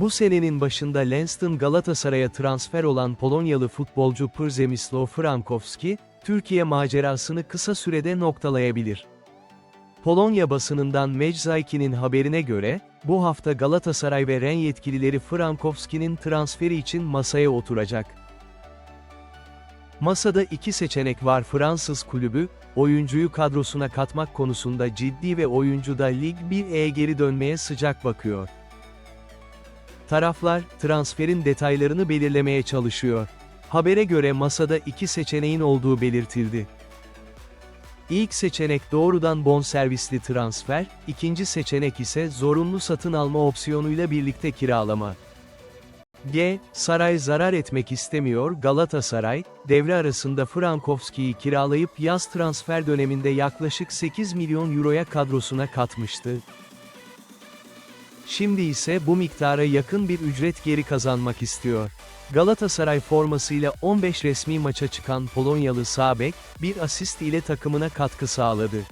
Bu senenin başında Lenston Galatasaray'a transfer olan Polonyalı futbolcu Przemysław Frankowski, Türkiye macerasını kısa sürede noktalayabilir. Polonya basınından Meczaiki'nin haberine göre, bu hafta Galatasaray ve Ren yetkilileri Frankowski'nin transferi için masaya oturacak. Masada iki seçenek var Fransız kulübü, oyuncuyu kadrosuna katmak konusunda ciddi ve oyuncu da Lig 1'e geri dönmeye sıcak bakıyor. Taraflar, transferin detaylarını belirlemeye çalışıyor. Habere göre masada iki seçeneğin olduğu belirtildi. İlk seçenek doğrudan bonservisli transfer, ikinci seçenek ise zorunlu satın alma opsiyonuyla birlikte kiralama. G. Saray zarar etmek istemiyor Galatasaray, devre arasında Frankowski'yi kiralayıp yaz transfer döneminde yaklaşık 8 milyon euroya kadrosuna katmıştı. Şimdi ise bu miktara yakın bir ücret geri kazanmak istiyor. Galatasaray formasıyla 15 resmi maça çıkan Polonyalı sağ bek, bir asist ile takımına katkı sağladı.